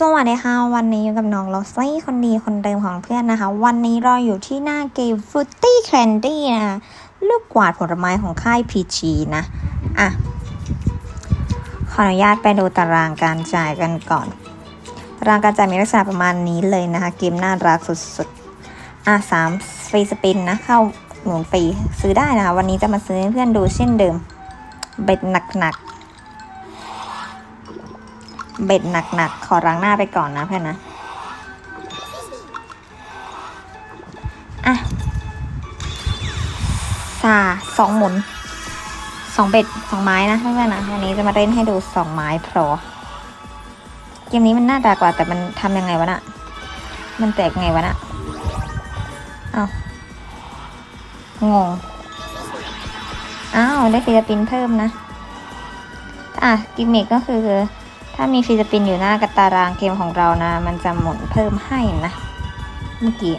สวัสดีค่ะ วันนี้อยู่กับน้องลอซี่คนดีคนเดิมของเพื่อนนะคะ วันนี้เราอยู่ที่หน้าเกม Fruity Candy นะคะลูกกวาดผลไม้ของค่าย PG นะ อะ ขออนุญาตไปดูตารางการจ่ายกันก่อน ตารางการจ่ายมีลักษณะประมาณนี้เลยนะคะ เกมน่ารักสุดๆ อะสามฟรีสปินนะเข้าหมุนฟรีซื้อได้นะคะ วันนี้จะมาซื้อเพื่อนดูเช่นเดิม เบ็ดหนักๆ เบ็ดหนักๆ ขอล้างหน้าไปก่อนนะเพื่อนนะ อะสาสองหมุนสองเบ็ดสองไม้นะเพื่อนๆนะวันนี้จะมาเล่นให้ดูสองไม้พอเกมนี้มันน่าด่ากว่าแต่มันทำยังไงวะน่ะ มันแตกไงวะน่ะอ้าวงงอ้าวได้ฟิลิปปินส์เพิ่มนะ อะ กิมมิกก็คือ ถ้ามีฟิลิปปินส์อยู่หน้ากระตารางเกมของเรานะ มันจะหมุนเพิ่มให้นะ เมื่อกี้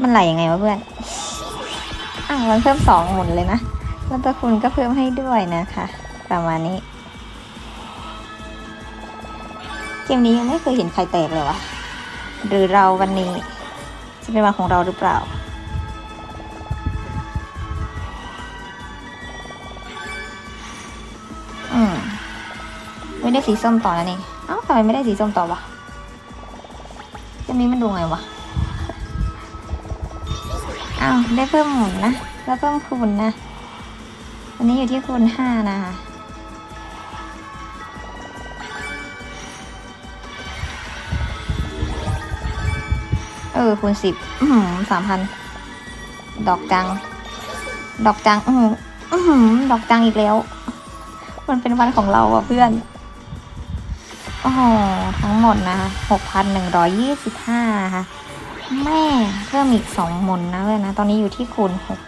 มันไหลยังไงวะเพื่อน อะมันเพิ่มสองหมุนเลยนะ แล้วตัวคุณก็เพิ่มให้ด้วยนะคะ ประมาณนี้ เกมนี้ยังไม่เคยเห็นใครแตกเลยวะ หรือเราวันนี้จะเป็นวันของเราหรือเปล่า ไม่ได้สีส้มต่อแล้วนี่เอ้าทำไมไม่ได้สีส้มต่อวะเกมนี้มันดูไงวะอ้าวได้เพิ่มหมุนนะแล้วเพิ่มคูณนะอันนี้อยู่ที่คูณห้านะคะเออคูณสิบอืมสามพันดอกจัง ดอกจัง อือหืออื้อหือดอกจังอีกแล้ว มันเป็นวันของเราอะเพื่อน โอ้โห ทั้งหมดนะคะหกพันหนึ่งร้อยยี่สิบห้าค่ะแม่เพิ่มอีกสองหมุนนะเพื่อนะ ตอนนี้อยู่ที่คูณหก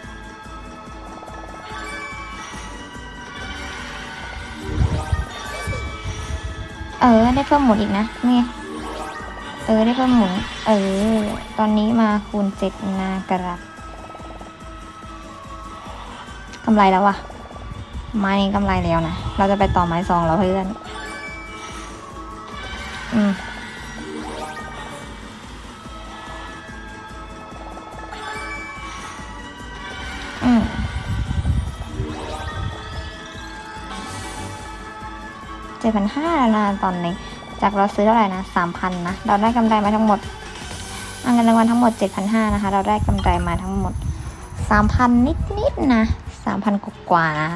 เออ ได้เพิ่มหมุนอีกนะนี่เออ ได้เพิ่มหมุน เออ ตอนนี้มาคูณเจ็ดนากระกำไรแล้ววะไม้นี้กำไรแล้วนะ เราจะไปต่อไม้สองแล้วเพื่อน 7,500นะตอนนี้ จากเราซื้อเท่าไหร่นะ3,000นะเราได้กำไรมาทั้งหมดเงินรางวัลทั้งหมด 7,500นะคะ เราได้กำไรมาทั้งหมด 3,000 นิดๆนนะ3,000กกว่านะ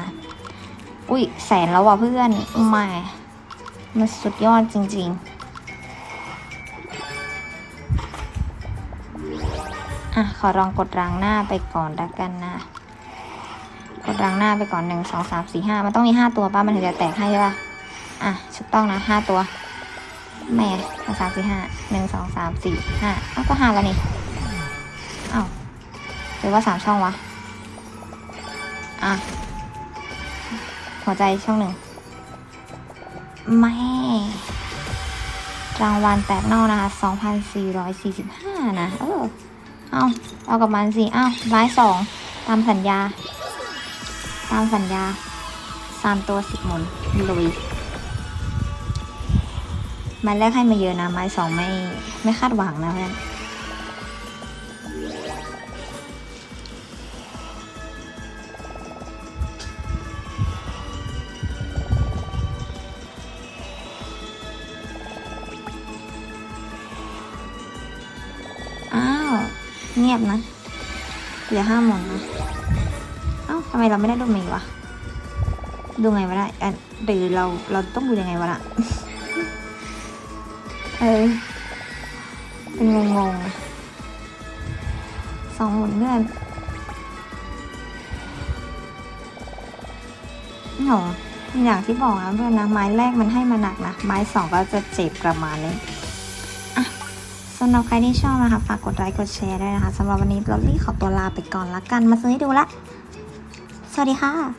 อุ้ยแสนแล้วว่ะเพื่อนมามันสุดยอดจริง ๆ อะ ขอลองกดรางหน้าไปก่อนละกันนะ กดรางหน้าไปก่อนหนึ่งสองสามสี่ห้ามันต้องมีห้าตัวป้ามันถึงจะแตกให้ใช่ปะ อะถูกต้องนะห้าตัว แม่สามสี่ห้าหนึ่งสองสามสี่ห้าเอ้าก็ห้าแล้วนี่เอ้าหรือว่าสามช่องวะ อะ หัวใจช่องหนึ่งแม่รางวัลแปดนอกนะคะสองพันสี่ร้อยสี่สิบห้านะ เออ เอาเอากับมันสิเอาไม้สองตามสัญญา ตามสัญญาสามตัวสิบหมุนลุย ไม้แรกให้มาเยอะนะไม้สองไม่ไม่คาดหวังนะเพื่อนอ้าวเงียบนะ เหลือห้าหมุนนะ เอ้าทำไมเราไม่ได้ดูเมย์วะ ดูไงวะได้อะหรือเราเราต้องดูยังไงวะล่ะ เออเป็นงงงๆสองหมุนเพื่อนหนูอย่างที่บอกนะเพื่อนนะไม้แรกมันให้มาหนักนะ ไม้สองก็จะเจ็บประมาณนี้สำหรับใครที่ชอบนะคะ ฝากกดไลค์กดแชร์ด้วยนะคะสำหรับวันนี้เราลี่ขอตัวลาไปก่อนละกัน มาซื้อให้ดูละ สวัสดีค่ะ